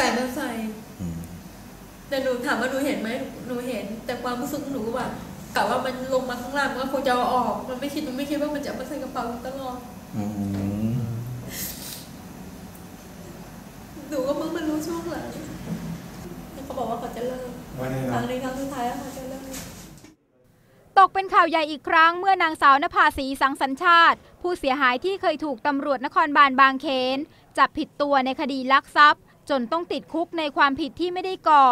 แฟนมันใส่อืมแต่หนูถามว่าหนูเห็นไหมหนูเห็น แต่ความรู้สึกหนูว่ากะว่ามันลงมาข้างล่างมันก็คงจะเอาออก มันไม่คิดหนูไม่คิดว่ามันจะเอามาใส่กระเป๋าตลอดอืมหนูก็เพิ่งมารู้ช่วงหลังเขาบอกว่าเขาจะเลิกวันนี้ครั้นะงนี้ครั้งสุดท้ายแล้วเขาจะเลิกตกเป็นข่าวใหญ่อีกครั้งเมื่อนางสาวนภาสีสังสัญชาติ ผู้เสียหายที่เคยถูกตำรวจนครบาลบางเขนจับผิดตัวในคดีลักทรัพย์ จนต้องติดคุกในความผิดที่ไม่ได้ก่อ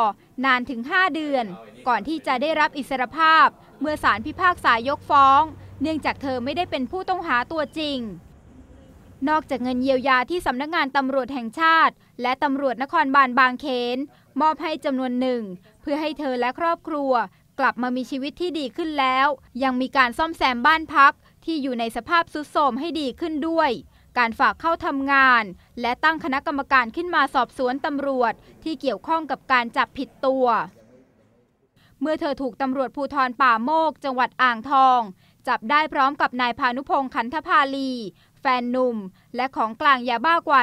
นานถึง 5 เดือน ก่อนที่จะได้รับอิสรภาพ เมื่อศาลพิพากษายกฟ้อง เนื่องจากเธอไม่ได้เป็นผู้ต้องหาตัวจริง นอกจากเงินเยียวยาที่สำนักงานตำรวจแห่งชาติ และตำรวจนครบาลบางเขนมอบให้จำนวนหนึ่ง เพื่อให้เธอและครอบครัว กลับมามีชีวิตที่ดีขึ้นแล้ว ยังมีการซ่อมแซมบ้านพักที่อยู่ในสภาพทรุดโทรมให้ดีขึ้นด้วย การฝากเข้าทำงาน และตั้งคณะกรรมการขึ้นมาสอบสวนตำรวจที่เกี่ยวข้องกับการจับผิดตัว เมื่อเธอถูกตำรวจภูธรป่าโมก จังหวัดอ่างทอง จับได้พร้อมกับนายพานุพงศ์ขันธพาลี แฟนหนุ่ม และของกลางยาบ้ากว่า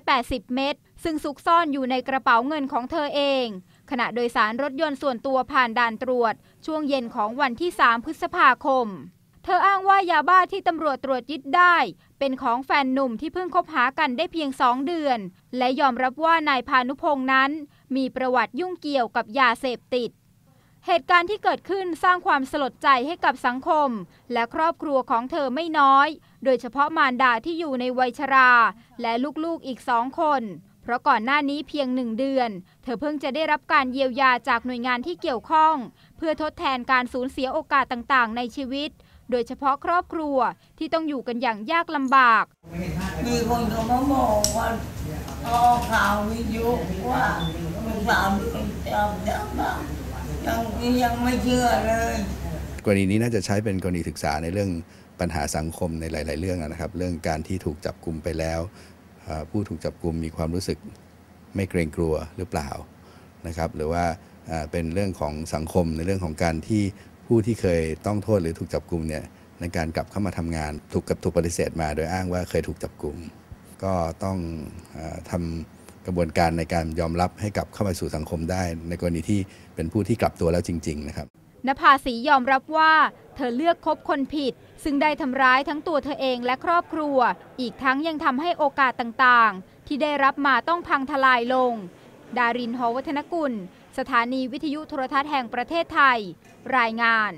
180 เม็ดซึ่งซุกซ่อนอยู่ในกระเป๋าเงินของเธอเองขณะโดยสารรถยนต์ส่วนตัวผ่านด่านตรวจ ช่วงเย็นของวันที่ 3 พฤษภาคม เธออ้างว่ายาบ้าที่ตำรวจตรวจยึดได้ เป็นของแฟนหนุ่มที่เพิ่งคบหากันได้เพียงสองเดือน และยอมรับว่านายพานุพงศ์นั้น มีประวัติยุ่งเกี่ยวกับยาเสพติด เหตุการณ์ที่เกิดขึ้นสร้างความสลดใจให้กับสังคม และครอบครัวของเธอไม่น้อย โดยเฉพาะมารดาที่อยู่ในวัยชรา และลูกๆอีกสองคน เพราะก่อนหน้านี้เพียงหนึ่งเดือน เธอเพิ่งจะได้รับการเยียวยาจากหน่วยงานที่เกี่ยวข้อง เพื่อทดแทนการสูญเสียโอกาสต่างๆ ในชีวิต โดยเฉพาะครอบครัวที่ต้องอยู่กันอย่างยากลำบาก มีคนเขามาบอกว่าออกข่าววิทยุว่าลูกสาวโดนจับจับมายังยังไม่เชื่อเลย กรณีนี้น่าจะใช้เป็นกรณีศึกษาในเรื่องปัญหาสังคมในหลาย ๆ เรื่องนะครับ เรื่องการที่ถูกจับกลุ่มไปแล้วเอ่อผู้ถูกจับกลุ่มมีความรู้สึกไม่เกรงกลัวหรือเปล่านะครับ หรือว่าเอ่อเป็นเรื่องของสังคมในเรื่องของการที่ ผู้ที่เคยต้องโทษหรือถูกจับกลุ่มเนี่ยในการกลับเข้ามาทำงานถูกกับถูกปฏิเสธมา โดยอ้างว่าเคยถูกจับกลุ่มก็ต้องออทำกระบวนการในการยอมรับให้กลับเข้ามาสู่สังคมได้ ในกรณีที่เป็นผู้ที่กลับตัวแล้วจริง ๆ นะครับนภาสียอมรับว่า เธอเลือกคบคนผิด ซึ่งได้ทำร้ายทั้งตัวเธอเองและครอบครัว อีกทั้งยังทำให้โอกาสต่างๆ ที่ได้รับมาต้องพังทลายลง ดารินหอวัฒนกุล สถานีวิทยุโทรทัศน์แห่งประเทศไทย รายงาน